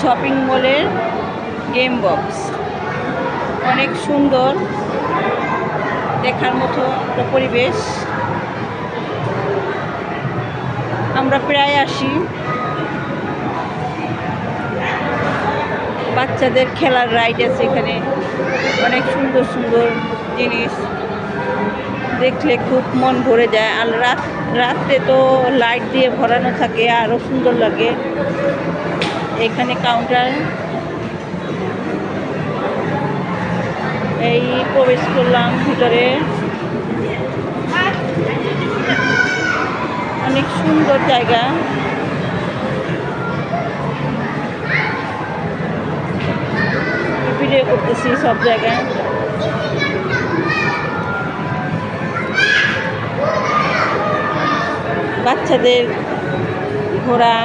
Shopping মলের game box. অনেক সুন্দর দেখার মতো পরিবেশ। আমরা প্রায় আসি। বাচ্চাদের খেলার রাইড আছে এখানে। অনেক সুন্দর সুন্দর জিনিস। দেখলে খুব মন ভরে যায়। আর রাত রাত্রে তো লাইট দিয়ে ভরানো থাকে আরও সুন্দর লাগে। এখানে কাউন্টার এই প্রবেশ করলাম ভিতরে। অনেক সুন্দর জায়গা। ভিডিও করতেছি সব জায়গায় বাচ্চাদের ঘোড়া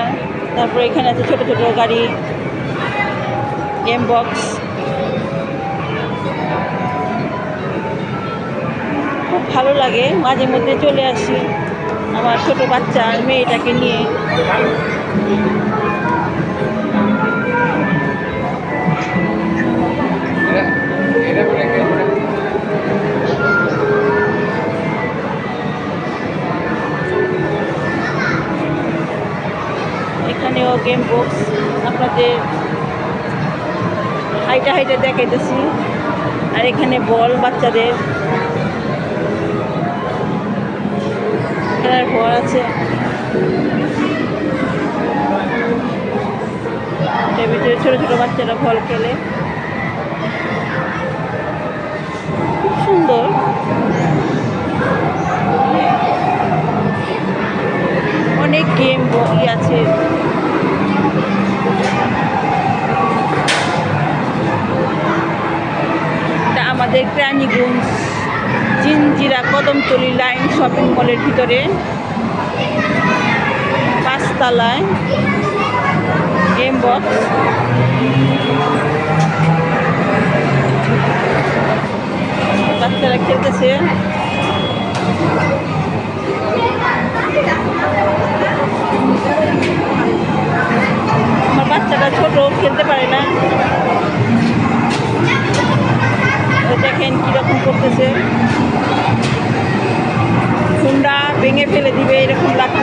তারপর এখানে আছে ছোট ছোট গাড়ি গেম বক্স খুব ভালো লাগে, মাঝে মধ্যে চলে আসি। আমার ছোট বাচ্চা মেয়েটাকে নিয়ে। গেম বক্স আপনাদের হাইটা হাইটা দেখাইতেছি। আর এখানে বল বাচ্চাদের খেলার বল আছে। ভিতরে ছোটো ছোটো বাচ্চারা বল খেলে। খুব সুন্দর। আমাদের ক্রানীগঞ্জ জিনজিরা কদমতলি লাইন শপিং মলের ভিতরে, পাঁচতলায় গেম বক্স বাচ্চারা খেলতেছে। আমার বাচ্চাটা ছোট, খেলতে পারে না। কীরকম করতেছে? হুন্ডা ভেঙে ফেলে দিবে এরকম লাগতেছে।